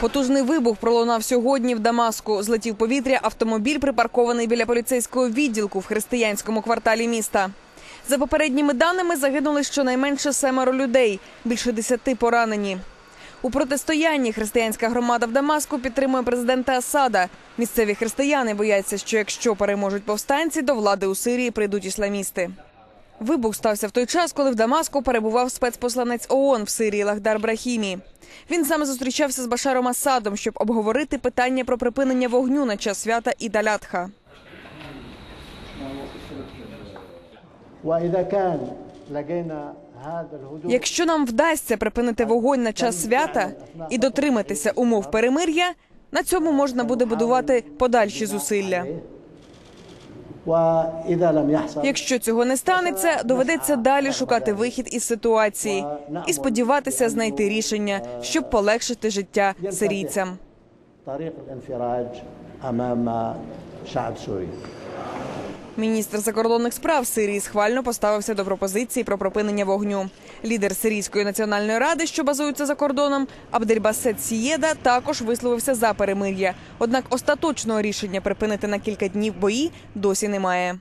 Потужний вибух пролунав сьогодні в Дамаску. Злетів повітря автомобіль, припаркований біля поліцейського відділку в християнському кварталі міста. За попередніми даними загинули щонайменше семеро людей, більше десяти поранені. У протистоянні християнська громада в Дамаску підтримує президента Асада. Місцеві християни бояться, що якщо переможуть повстанці, до влади у Сирії прийдуть ісламісти. Вибух стався в той час, коли в Дамаску перебував спецпосланець ООН в Сирії Лахдар Брахімі. Він саме зустрічався з Башаром Асадом, щоб обговорити питання про припинення вогню на час свята і далятха. Якщо нам вдасться припинити вогонь на час свята і дотриматися умов перемир'я, на цьому можна буде будувати подальші зусилля. Якщо цього не станеться, доведеться далі шукати вихід із ситуації і сподіватися знайти рішення, щоб полегшити життя сирійцям. Міністр закордонних справ Сирії схвально поставився до пропозиції про припинення вогню. Лідер Сирійської національної ради, що базується за кордоном, Абдельбасет Сієда, також висловився за перемир'я. Однак остаточного рішення припинити на кілька днів бої досі немає.